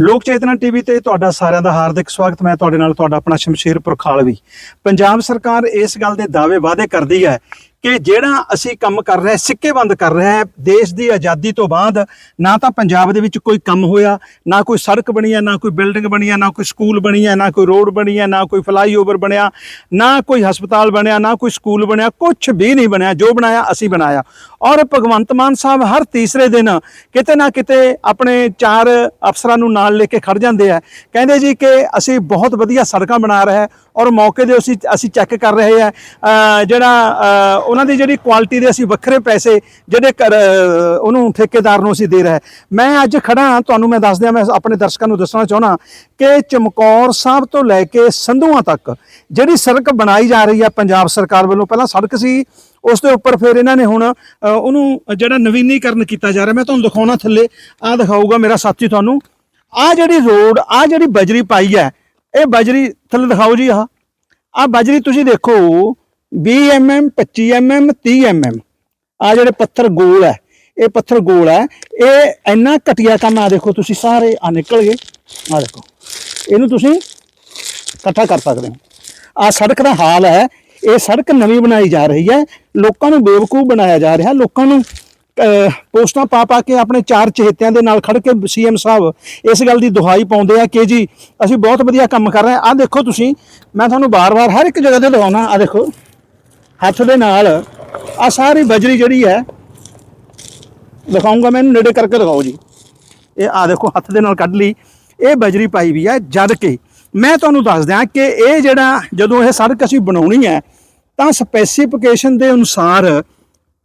ਲੋਕ ਚੇਤਨਾ ਟੀਵੀ ਤੇ ਤੁਹਾਡਾ ਸਾਰਿਆਂ ਦਾ ਹਾਰਦਿਕ ਸਵਾਗਤ। ਮੈਂ ਤੁਹਾਡੇ ਨਾਲ ਤੁਹਾਡਾ ਆਪਣਾ ਸ਼ਮਸ਼ੀਰ ਪੁਰਖਾਲਵੀ ਪੰਜਾਬ ਸਰਕਾਰ ਇਸ ਗੱਲ ਦੇ ਦਾਅਵੇ ਵਾਅਦੇ ਕਰਦੀ ਹੈ ਕਿ ਜਿਹੜਾ ਅਸੀਂ ਕੰਮ ਕਰ ਰਹੇ, ਸਿੱਕੇਬੰਦ ਕਰ ਰਹੇ ਦੇਸ਼ ਦੀ ਆਜ਼ਾਦੀ ਤੋਂ ਬਾਅਦ ਨਾ ਤਾਂ ਪੰਜਾਬ ਦੇ ਵਿੱਚ ਕੋਈ ਕੰਮ ਹੋਇਆ, ਨਾ ਕੋਈ ਸੜਕ ਬਣੀ ਹੈ, ਨਾ ਕੋਈ ਬਿਲਡਿੰਗ ਬਣੀ ਹੈ, ਨਾ ਕੋਈ ਸਕੂਲ ਬਣੀ ਹੈ, ਨਾ ਕੋਈ ਰੋਡ ਬਣੀ ਹੈ, ਨਾ ਕੋਈ ਫਲਾਈਓਵਰ ਬਣਿਆ, ਨਾ ਕੋਈ ਹਸਪਤਾਲ ਬਣਿਆ, ਨਾ ਕੋਈ ਸਕੂਲ ਬਣਿਆ ਕੁਝ ਵੀ ਨਹੀਂ ਬਣਿਆ। ਜੋ ਬਣਾਇਆ, ਅਸੀਂ ਬਣਾਇਆ। ਔਰ ਭਗਵੰਤ ਮਾਨ ਸਾਹਿਬ ਹਰ ਤੀਸਰੇ ਦਿਨ ਕਿਤੇ ਨਾ ਕਿਤੇ ਆਪਣੇ ਚਾਰ ਅਫਸਰਾਂ ਨੂੰ ਨਾਲ ਲੈ ਕੇ ਖੜ ਜਾਂਦੇ ਆ। ਕਹਿੰਦੇ ਜੀ ਕਿ ਅਸੀਂ ਬਹੁਤ ਵਧੀਆ ਸੜਕਾਂ ਬਣਾ ਰਹੇ ਔਰ ਮੌਕੇ ਦੇ ਅਸੀਂ ਅਸੀਂ ਚੈੱਕ ਕਰ ਰਹੇ ਆ ਜਿਹੜਾ ਉਹਨਾਂ ਦੀ ਜਿਹੜੀ ਕੁਆਲਿਟੀ ਦੇ ਅਸੀਂ ਵੱਖਰੇ ਪੈਸੇ ਜਿਹੜੇ ਕਰ- ਉਹਨੂੰ ਠੇਕੇਦਾਰ ਨੂੰ ਅਸੀਂ ਦੇ ਰਹੇ ਮੈਂ ਅੱਜ ਖੜਾ ਤੁਹਾਨੂੰ ਮੈਂ ਦੱਸ ਦਿਆਂ, ਮੈਂ ਆਪਣੇ ਦਰਸ਼ਕਾਂ ਨੂੰ ਦੱਸਣਾ ਚਾਹਣਾ ਕਿ ਚਮਕੌਰ ਸਾਹਿਬ ਤੋਂ ਲੈ ਕੇ ਸੰਧੂਆਂ ਤੱਕ ਜਿਹੜੀ ਸੜਕ ਬਣਾਈ ਜਾ ਰਹੀ ਹੈ ਪੰਜਾਬ ਸਰਕਾਰ ਵੱਲੋਂ, ਪਹਿਲਾਂ ਸੜਕ ਸੀ, ਉਸ ਦੇ ਉੱਪਰ ਫਿਰ ਇਹਨਾਂ ਨੇ ਹੁਣ ਉਹਨੂੰ ਜਿਹੜਾ ਨਵੀਨੀਕਰਨ ਕੀਤਾ ਜਾ ਰਿਹਾ, ਮੈਂ ਤੁਹਾਨੂੰ ਦਿਖਾਉਣਾ ਥੱਲੇ, ਆਹ ਦਿਖਾਊਗਾ ਮੇਰਾ ਸਾਥੀ ਤੁਹਾਨੂੰ। ਆਹ ਜਿਹੜੀ ਰੋਡ, ਆਹ ਜਿਹੜੀ ਬਜਰੀ ਪਾਈ ਹੈ ਇਹ ਬਜਰੀ ਥੱਲੇ ਦਿਖਾਓ ਜੀ ਆਹ। ਆਹ ਬਜਰੀ ਤੁਸੀਂ ਦੇਖੋ 20 mm 25 mm 30 mm ਆ ਜਿਹੜੇ ਪੱਥਰ ਗੋਲ ਹੈ, ਇਹ ਪੱਥਰ ਗੋਲ ਹੈ। ਇਹ ਇੰਨਾ ਘਟੀਆ ਕੰਮ ਆ, ਦੇਖੋ ਤੁਸੀਂ ਸਾਰੇ ਆ ਨਿਕਲ ਗਏ। ਆ ਦੇਖੋ, ਇਹਨੂੰ ਤੁਸੀਂ ਇਕੱਠਾ ਕਰ ਸਕਦੇ ਹੋ। ਆ ਸੜਕ ਦਾ ਹਾਲ ਹੈ, ਇਹ ਸੜਕ ਨਵੀਂ ਬਣਾਈ ਜਾ ਰਹੀ ਹੈ। ਲੋਕਾਂ ਨੂੰ ਬੇਵਕੂਫ ਬਣਾਇਆ ਜਾ ਰਿਹਾ, ਲੋਕਾਂ ਨੂੰ ਪੋਸਟਾਂ ਪਾ ਪਾ ਕੇ ਆਪਣੇ ਚਾਰ ਚਹੇਤਿਆਂ ਦੇ ਨਾਲ ਖੜ ਕੇ ਸੀਐਮ ਸਾਹਿਬ ਇਸ ਗੱਲ ਦੀ ਦੁਹਾਈ ਪਾਉਂਦੇ ਆ ਕਿ ਜੀ ਅਸੀਂ ਬਹੁਤ ਵਧੀਆ ਕੰਮ ਕਰ ਰਹੇ ਹਾਂ। ਆ ਦੇਖੋ ਤੁਸੀਂ, ਮੈਂ ਤੁਹਾਨੂੰ ਬਾਰ-ਬਾਰ ਹਰ ਇੱਕ ਜਗ੍ਹਾ ਤੇ ਦਿਖਾਉਣਾ ਆ ਦੇਖੋ। ਹੱਥ ਦੇ ਨਾਲ ਆ ਸਾਰੀ ਬਜਰੀ ਜਿਹੜੀ ਹੈ ਦਿਖਾਉਂਗਾ ਮੈਂ, ਇਹਨੂੰ ਨੇੜੇ ਕਰਕੇ ਦਿਖਾਓ ਜੀ। ਇਹ ਆ ਦੇਖੋ, ਹੱਥ ਦੇ ਨਾਲ ਕੱਢ ਲਈ। ਇਹ ਬਜਰੀ ਪਾਈ ਵੀ ਹੈ ਜਦ ਕਿ ਮੈਂ ਤੁਹਾਨੂੰ ਦੱਸ ਦਿਆਂ ਕਿ ਇਹ ਜਿਹੜਾ ਜਦੋਂ ਇਹ ਸੜਕ ਅਸੀਂ ਬਣਾਉਣੀ ਹੈ, ਤਾਂ ਸਪੈਸੀਫਿਕੇਸ਼ਨ ਦੇ ਅਨੁਸਾਰ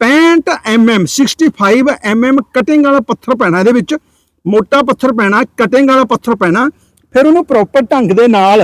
65 mm 65 mm ਕਟਿੰਗ ਵਾਲਾ ਪੱਥਰ ਪੈਣਾ ਇਹਦੇ ਵਿੱਚ। ਮੋਟਾ ਪੱਥਰ ਪੈਣਾ ਕਟਿੰਗ ਵਾਲਾ ਪੱਥਰ ਪੈਣਾ। ਫਿਰ ਉਹਨੂੰ ਪ੍ਰੋਪਰ ਢੰਗ ਦੇ ਨਾਲ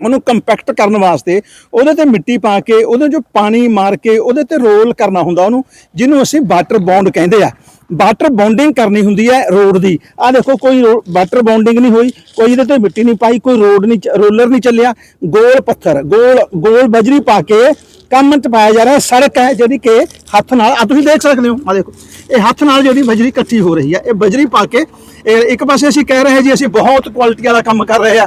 ਉਹਨੂੰ ਕੰਪੈਕਟ ਕਰਨ ਵਾਸਤੇ ਉਹਦੇ ਤੇ ਮਿੱਟੀ ਪਾ ਕੇ, ਉਹਦੇ ਜੋ ਪਾਣੀ ਮਾਰ ਕੇ, ਉਹਦੇ ਤੇ ਰੋਲ ਕਰਨਾ ਹੁੰਦਾ ਉਹਨੂੰ, ਜਿਹਨੂੰ ਅਸੀਂ ਵਾਟਰ ਬੌਂਡ ਕਹਿੰਦੇ ਆ। ਵਾਟਰ ਬੌਂਡਿੰਗ ਕਰਨੀ ਹੁੰਦੀ ਹੈ ਰੋਡ ਦੀ। ਆ ਦੇਖੋ, ਕੋਈ ਵਾਟਰ ਬੌਂਡਿੰਗ ਨਹੀਂ ਹੋਈ, ਕੋਈ ਇਹਦੇ ਤੇ ਮਿੱਟੀ ਨਹੀਂ ਪਾਈ, ਕੋਈ ਰੋਡ ਨਹੀਂ ਚ- ਰੋਲਰ ਨਹੀਂ ਚੱਲਿਆ, ਗੋਲ ਪੱਥਰ, ਗੋਲ ਗੋਲ ਬਜਰੀ ਪਾ ਕੇ ਕੰਮ ਚ ਪਾਇਆ ਜਾ ਰਿਹਾ ਸੜਕ ਹੈ ਜਿਹੜੀ ਕਿ ਹੱਥ ਨਾਲ ਆ ਤੁਸੀਂ ਦੇਖ ਸਕਦੇ ਹੋ ਆ ਦੇਖੋ, ਇਹ ਹੱਥ ਨਾਲ ਜਿਹੜੀ ਬਜਰੀ ਇਕੱਠੀ ਹੋ ਰਹੀ ਹੈ, ਇਹ ਬਜਰੀ ਪਾ ਕੇ, ਇਹ ਇੱਕ ਪਾਸੇ ਅਸੀਂ ਕਹਿ ਰਹੇ ਹਾਂ ਜੀ, ਅਸੀਂ ਬਹੁਤ ਕੁਆਲਿਟੀ ਵਾਲਾ ਕੰਮ ਕਰ ਰਹੇ ਆ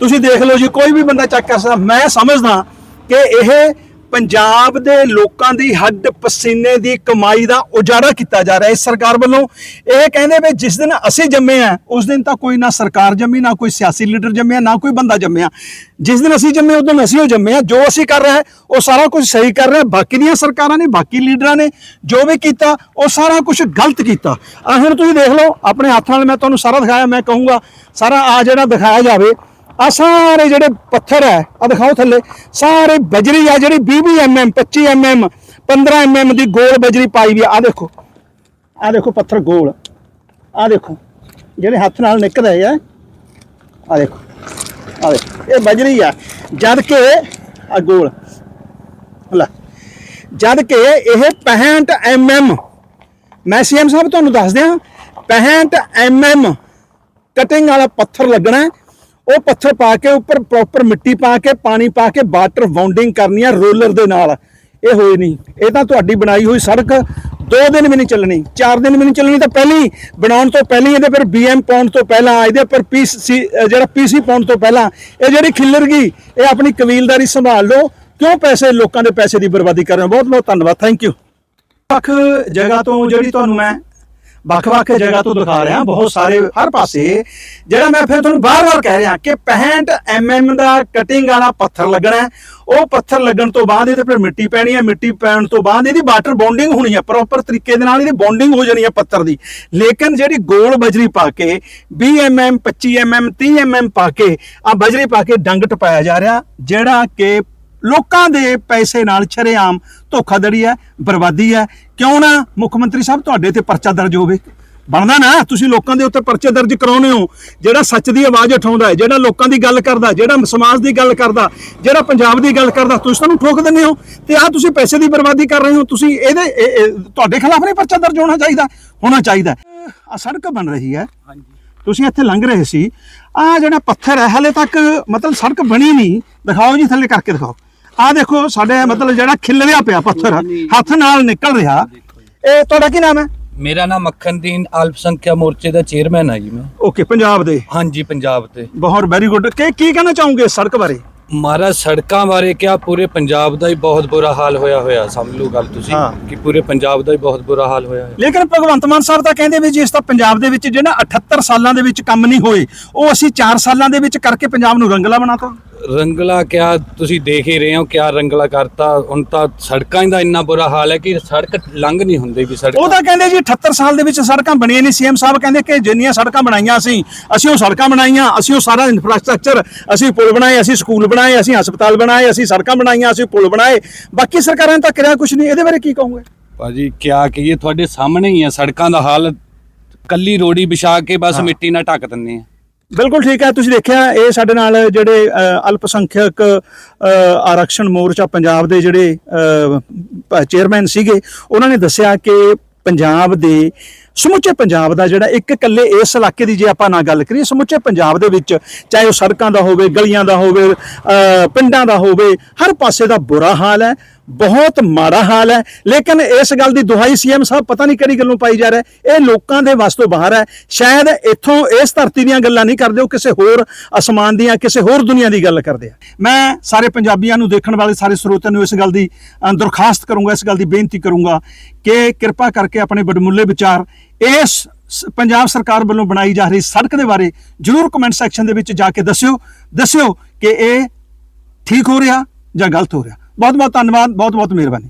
ਤੁਸੀਂ ਦੇਖ ਲਓ ਜੀ, ਕੋਈ ਵੀ ਬੰਦਾ ਚੈੱਕ ਕਰ ਸਕਦਾ, ਮੈਂ ਸਮਝਦਾ ਕਿ ਇਹ ਪੰਜਾਬ ਦੇ ਲੋਕਾਂ ਦੀ ਹੱਡ ਪਸੀਨੇ ਦੀ ਕਮਾਈ ਦਾ ਉਜਾੜਾ ਕੀਤਾ ਜਾ ਰਿਹਾ ਹੈ ਇਸ ਸਰਕਾਰ ਵੱਲੋਂ। ਇਹ ਕਹਿੰਦੇ ਵੀ ਜਿਸ ਦਿਨ ਅਸੀਂ ਜੰਮੇ ਆ ਉਸ ਦਿਨ ਤਾਂ ਕੋਈ ਨਾ ਸਰਕਾਰ ਜੰਮੀ, ਨਾ ਕੋਈ ਸਿਆਸੀ ਲੀਡਰ ਜੰਮਿਆ, ਨਾ ਕੋਈ ਬੰਦਾ ਜੰਮਿਆ। ਜਿਸ ਦਿਨ ਅਸੀਂ ਜੰਮੇ, ਉਸ ਦਿਨ ਅਸੀਂ ਉਹ ਜੰਮੇ ਆ ਜੋ ਅਸੀਂ ਕਰ ਰਹੇ ਉਹ ਸਾਰਾ ਕੁਝ ਸਹੀ ਕਰ ਰਿਹਾ ਬਾਕੀ ਦੀਆਂ ਸਰਕਾਰਾਂ ਨੇ, ਬਾਕੀ ਲੀਡਰਾਂ ਨੇ ਜੋ ਵੀ ਕੀਤਾ, ਉਹ ਸਾਰਾ ਕੁਝ ਗਲਤ ਕੀਤਾ। ਆ ਹੁਣ ਤੁਸੀਂ ਦੇਖ ਲਓ, ਆਪਣੇ ਹੱਥ ਨਾਲ ਮੈਂ ਤੁਹਾਨੂੰ ਸਾਰਾ ਦਿਖਾਇਆ, ਮੈਂ ਕਹੂੰਗਾ, ਸਾਰਾ ਆ ਜਿਹੜਾ ਦਿਖਾਇਆ ਜਾਵੇ ਆ ਸਾਰੇ ਜਿਹੜੇ ਪੱਥਰ ਹੈ ਆ ਦਿਖਾਓ ਥੱਲੇ, ਸਾਰੇ ਬਜਰੀ ਆ ਜਿਹੜੀ 20 20 mm 25 mm 15 mm ਦੀ ਗੋਲ ਬਜਰੀ ਪਾਈ ਵੀ ਆ ਆਹ ਦੇਖੋ ਆ ਦੇਖੋ ਪੱਥਰ ਗੋਲ ਆ ਦੇਖੋ, ਜਿਹੜੇ ਹੱਥ ਨਾਲ ਨਿਕਲਦੇ ਰਹੇ ਆ ਆ ਦੇਖੋ ਆ ਦੇਖੋ, ਇਹ ਬਜਰੀ ਆ, ਜਦ ਕਿ ਆ ਗੋਲ, ਲੈ, ਜਦ ਕਿ ਇਹ 65 mm ਮੈਂ ਸੀਐਮ ਸਾਹਿਬ ਤੁਹਾਨੂੰ ਦੱਸ ਦਿਆਂ 65 mm ਕਟਿੰਗ ਵਾਲਾ ਪੱਥਰ ਲੱਗਣਾ ਹੈ। ਉਹ ਪੱਥਰ ਪਾ ਕੇ ਉੱਪਰ ਪ੍ਰੋਪਰ ਮਿੱਟੀ ਪਾ ਕੇ, ਪਾਣੀ ਪਾ ਕੇ ਵਾਟਰ ਬਾਉਂਡਿੰਗ ਕਰਨੀ ਆ ਰੋਲਰ ਦੇ ਨਾਲ। ਇਹ ਹੋਏ ਨਹੀਂ। ਇਹ ਤਾਂ ਤੁਹਾਡੀ ਬਣਾਈ ਹੋਈ ਸੜਕ ਦੋ ਦਿਨ ਵੀ ਨਹੀਂ ਚੱਲਣੀ। ਚਾਰ ਦਿਨ ਵੀ ਨਹੀਂ ਚੱਲਣੀ ਤਾਂ ਪਹਿਲੀ ਬਣਾਉਣ ਤੋਂ ਪਹਿਲਾਂ ਇਹਦੇ ਪਰ ਬੀਐਮ ਪਾਉਣ ਤੋਂ ਪਹਿਲਾਂ ਇਹਦੇ ਪਰ ਪੀਸੀ ਜਿਹੜਾ ਪੀਸੀ ਪਾਉਣ ਤੋਂ ਪਹਿਲਾਂ, ਇਹ ਜਿਹੜੀ ਖਿੱਲਰ ਗਈ, ਇਹ ਆਪਣੀ ਕਬੀਲਦਾਰੀ ਸੰਭਾਲ ਲਓ। ਕਿਉਂ ਪੈਸੇ, ਲੋਕਾਂ ਦੇ ਪੈਸੇ ਦੀ ਬਰਬਾਦੀ ਕਰ ਰਹੇ ਹੋ? ਬਹੁਤ ਬਹੁਤ ਧੰਨਵਾਦ। ਥੈਂਕ ਯੂ ਵੱਖ ਜਗ੍ਹਾ ਤੋਂ ਜਿਹੜੀ ਤੁਹਾਨੂੰ ਮੈਂ ਵੱਖ-ਵੱਖ ਜਗ੍ਹਾ ਤੋਂ ਦਿਖਾ ਰਿਹਾ, ਬਹੁਤ ਸਾਰੇ ਹਰ ਪਾਸੇ, ਜਿਹੜਾ ਮੈਂ ਫਿਰ ਤੁਹਾਨੂੰ ਬਾਰ-ਬਾਰ ਕਹਿ ਰਿਹਾ ਕਿ 65 mm ਦਾ ਕਟਿੰਗ ਵਾਲਾ ਪੱਥਰ ਲੱਗਣਾ ਉਹ ਪੱਥਰ ਲੱਗਣ ਤੋਂ ਬਾਅਦ ਇਹਦੇ ਫਿਰ ਮਿੱਟੀ ਪੈਣੀ ਹੈ, ਮਿੱਟੀ ਪੈਣ ਤੋਂ ਬਾਅਦ ਇਹਦੀ ਵਾਟਰ ਬੌਂਡਿੰਗ ਹੋਣੀ ਹੈ ਪ੍ਰੋਪਰ ਤਰੀਕੇ ਦੇ ਨਾਲ ਇਹਦੀ ਬੌਂਡਿੰਗ ਹੋ ਜਾਣੀ ਹੈ ਪੱਥਰ ਦੀ। ਲੇਕਿਨ ਜਿਹੜੀ ਗੋਲ ਬਜਰੀ ਪਾ ਕੇ 20 mm 25 mm 30 mm ਪਾ ਕੇ ਆ ਬਜਰੀ ਪਾ ਕੇ ਡੰਗ ਟਪਾਇਆ ਜਾ ਰਿਹਾ, ਜਿਹੜਾ ਕਿ ਲੋਕਾਂ ਦੇ ਪੈਸੇ ਨਾਲ ਛਰੇਆਮ ਧੋਖਾਧੜੀ ਹੈ ਬਰਬਾਦੀ ਹੈ। ਕਿਉਂ ਨਾ ਮੁੱਖ ਮੰਤਰੀ ਸਾਹਿਬ ਤੁਹਾਡੇ ਤੇ ਪਰਚਾ ਦਰਜ ਹੋਵੇ? ਬਣਦਾ ਨਾ ਤੁਸੀਂ ਲੋਕਾਂ ਦੇ ਉੱਤੇ ਪਰਚੇ ਦਰਜ ਕਰਾਉਨੇ ਹੋ। ਜਿਹੜਾ ਸੱਚ ਦੀ ਆਵਾਜ਼ ਉਠਾਉਂਦਾ ਹੈ ਜਿਹੜਾ ਲੋਕਾਂ ਦੀ ਗੱਲ ਕਰਦਾ ਜਿਹੜਾ ਸਮਾਜ ਦੀ ਗੱਲ ਕਰਦਾ ਜਿਹੜਾ ਪੰਜਾਬ ਦੀ ਗੱਲ ਕਰਦਾ ਤੁਸੀਂ ਤੁਹਾਨੂੰ ਠੋਕ ਦਿੰਦੇ ਹੋ ਤੇ ਆ ਤੁਸੀਂ ਪੈਸੇ ਦੀ ਬਰਬਾਦੀ ਕਰ ਰਹੇ ਹੋ। ਤੁਸੀਂ ਇਹਦੇ ਇਹ- ਇਹ- ਤੁਹਾਡੇ ਖਿਲਾਫ ਨਹੀਂ ਪਰਚਾ ਦਰਜ ਹੋਣਾ ਚਾਹੀਦਾ ਹੋਣਾ ਚਾਹੀਦਾ ਆ ਸੜਕ ਬਣ ਰਹੀ ਹੈ। ਤੁਸੀਂ ਇੱਥੇ ਲੰਘ ਰਹੇ ਸੀ। ਆ ਜਿਹੜਾ ਪੱਥਰ ਹੈ ਹਲੇ ਤੱਕ ਮਤਲਬ ਸੜਕ ਬਣੀ ਨਹੀਂ। ਦਿਖਾਓ ਜੀ ਥੱਲੇ ਕਰਕੇ ਦਿਖਾਓ। ਆ ਦੇਖੋ ਸਾਡੇ ਮਤਲਬ ਜਿਹੜਾ ਖਿਲਰਿਆ ਪਿਆ ਪੱਥਰ ਹੱਥ ਨਾਲ ਨਿਕਲ ਰਿਹਾ। ਇਹ ਤੁਹਾਡਾ ਕੀ ਨਾਮ ਹੈ? ਮੇਰਾ ਨਾਮ ਮੱਖਣਦੀਨ ਅਲਪਸੰਖਿਆ ਮੋਰਚੇ ਦਾ ਚੇਅਰਮੈਨ ਆ ਜੀ ਮੈਂ। ਓਕੇ ਪੰਜਾਬ ਦੇ। ਹਾਂਜੀ ਪੰਜਾਬ ਤੇ ਬਹੁਤ ਵੈਰੀ ਗੁੱਡ ਕੀ ਕੀ ਕਹਿਣਾ ਚਾਹੋਗੇ ਇਸ ਸੜਕ ਬਾਰੇ? ਮਾਰਾ ਸੜਕਾਂ ਬਾਰੇ ਕਿਆ ਪੂਰੇ ਪੰਜਾਬ ਦਾ ਹੀ ਬਹੁਤ ਬੁਰਾ ਹਾਲ ਹੋਇਆ ਹੋਇਆ ਸਮਝ ਲਓ ਗੱਲ ਤੁਸੀਂ ਹਾਂ। ਕਿ ਪੂਰੇ ਪੰਜਾਬ ਦਾ ਹੀ ਬਹੁਤ ਬੁਰਾ ਹਾਲ ਹੋਇਆ ਹੈ ਲੇਕਿਨ ਭਗਵੰਤ ਮਾਨ ਸਾਹਿਬ ਤਾਂ ਕਹਿੰਦੇ ਵੀ ਜਿਸ ਤਾਂ ਪੰਜਾਬ ਦੇ ਵਿੱਚ ਜਿਹੜਾ 78 ਸਾਲਾਂ ਦੇ ਵਿੱਚ ਕੰਮ ਨਹੀਂ ਹੋਏ ਉਹ ਅਸੀਂ 4 ਸਾਲਾਂ ਦੇ ਵਿੱਚ ਕਰਕੇ ਪੰਜਾਬ ਨੂੰ ਰੰਗਲਾ ਬਣਾਤਾ। ਰੰਗਲਾ ਕਿਆ ਤੁਸੀਂ ਦੇਖ ਹੀ ਰਹੇ ਹੋ ਕਿਆ ਰੰਗਲਾ ਕਰਤਾ। ਹੁਣ ਤਾਂ ਸੜਕਾਂ ਦਾ ਇੰਨਾ ਬੁਰਾ ਹਾਲ ਹੈ ਕਿ ਸੜਕ ਲੰਘ ਨਹੀਂ ਹੁੰਦੀ ਵੀ ਸੜਕ। ਉਹ ਤਾਂ ਕਹਿੰਦੇ ਜੀ 78 ਸਾਲ ਦੇ ਵਿੱਚ ਸੜਕਾਂ ਬਣੀਆਂ ਨਹੀਂ ਸੀਐਮ ਸਾਹਿਬ ਕਹਿੰਦੇ ਕਿ ਜਿੰਨੀਆਂ ਸੜਕਾਂ ਬਣਾਈਆਂ ਅਸੀਂ ਅਸੀਂ ਉਹ ਸੜਕਾਂ ਬਣਾਈਆਂ ਅਸੀਂ ਉਹ ਸਾਰਾ ਇਨਫਰਾਸਟ੍ਰਕਚਰ ਅਸੀਂ ਪੁਲ ਬਣਾਏ ਅਸੀਂ ਸਕੂਲ ਬਣਾਏ ਅਸੀਂ ਹਸਪਤਾਲ ਬਣਾਏ ਅਸੀਂ ਸੜਕਾਂ ਬਣਾਈਆਂ ਅਸੀਂ ਪੁਲ ਬਣਾਏ। ਬਾਕੀ ਸਰਕਾਰਾਂ ਨੇ ਤਾਂ ਕਰਿਆ ਕੁਝ ਨਹੀਂ ਇਹਦੇ ਬਾਰੇ ਕੀ ਕਹੋਗੇ? ਭਾਜੀ ਕਿਆ ਕਹੀਏ ਤੁਹਾਡੇ ਸਾਹਮਣੇ ਹੀ ਆ ਸੜਕਾਂ ਦਾ ਹਾਲ। ਕੱਲੀ ਰੋੜੀ ਵਿਛਾ ਕੇ ਬਸ ਮਿੱਟੀ ਨਾਲ ਢੱਕ ਦਿੰਦੇ ਆ। ਬਿਲਕੁਲ ਠੀਕ ਹੈ ਤੁਸੀਂ ਦੇਖਿਆ ਇਹ ਸਾਡੇ ਨਾਲ ਜਿਹੜੇ ਅ, ਅਲਪਸੰਖਿਅਕ ਆਰਕਸ਼ਣ ਮੋਰਚਾ ਪੰਜਾਬ ਦੇ ਜਿਹੜੇ ਚੇਅਰਮੈਨ ਸੀਗੇ ਉਹਨਾਂ ਨੇ ਦੱਸਿਆ ਕਿ ਪੰਜਾਬ ਦੇ ਸਮੁੱਚੇ ਪੰਜਾਬ ਦਾ ਜਿਹੜਾ ਇੱਕ ਇਕੱਲੇ ਇਸ ਇਲਾਕੇ ਦੀ ਜੇ ਆਪਾਂ ਨਾ ਗੱਲ ਕਰੀਏ ਸਮੁੱਚੇ ਪੰਜਾਬ ਦੇ ਵਿੱਚ ਚਾਹੇ ਉਹ ਸੜਕਾਂ ਦਾ ਹੋਵੇ ਗਲੀਆਂ ਦਾ ਹੋਵੇ ਪਿੰਡਾਂ ਦਾ ਹੋਵੇ ਹਰ ਪਾਸੇ ਦਾ ਬੁਰਾ ਹਾਲ ਹੈ। ਬਹੁਤ ਮਾੜਾ ਹਾਲ ਹੈ। ਲੇਕਿਨ ਇਸ ਗੱਲ ਦੀ ਦੁਹਾਈ ਸੀਐਮ ਸਾਹਿਬ, ਪਤਾ ਨਹੀਂ ਕਿਹੜੀ ਗੱਲੋਂ ਪਾਈ ਜਾ ਰਿਹਾ ਇਹ ਲੋਕਾਂ ਦੇ ਵੱਸ ਤੋਂ ਬਾਹਰ ਹੈ। ਸ਼ਾਇਦ ਇੱਥੋਂ ਇਸ ਧਰਤੀ ਦੀਆਂ ਗੱਲਾਂ ਨਹੀਂ ਕਰਦੇ, ਉਹ ਕਿਸੇ ਹੋਰ ਅਸਮਾਨ ਦੀਆਂ, ਕਿਸੇ ਹੋਰ ਦੁਨੀਆ ਦੀ ਗੱਲ ਕਰਦੇ ਆ। ਮੈਂ ਸਾਰੇ ਪੰਜਾਬੀਆਂ ਨੂੰ ਦੇਖਣ ਵਾਲੇ ਸਾਰੇ ਸਰੋਤਿਆਂ ਨੂੰ ਇਸ ਗੱਲ ਦੀ ਦਰਖਾਸਤ ਕਰੂੰਗਾ, ਇਸ ਗੱਲ ਦੀ ਬੇਨਤੀ ਕਰੂੰਗਾ ਕਿ ਕਿਰਪਾ ਕਰਕੇ ਆਪਣੇ ਵਡਮੁੱਲੇ ਵਿਚਾਰ ਇਸ ਪੰਜਾਬ ਸਰਕਾਰ ਵੱਲੋਂ ਬਣਾਈ ਜਾ ਰਹੀ ਸੜਕ ਦੇ ਬਾਰੇ ਜਰੂਰ ਕਮੈਂਟ ਸੈਕਸ਼ਨ ਦੇ ਵਿੱਚ ਜਾ ਕੇ ਦੱਸਿਓ ਦੱਸਿਓ ਕਿ ਇਹ ਠੀਕ ਹੋ ਰਿਹਾ ਜਾਂ ਗਲਤ ਹੋ ਰਿਹਾ। ਬਹੁਤ ਬਹੁਤ ਧੰਨਵਾਦ ਬਹੁਤ ਬਹੁਤ ਮਿਹਰਬਾਨੀ।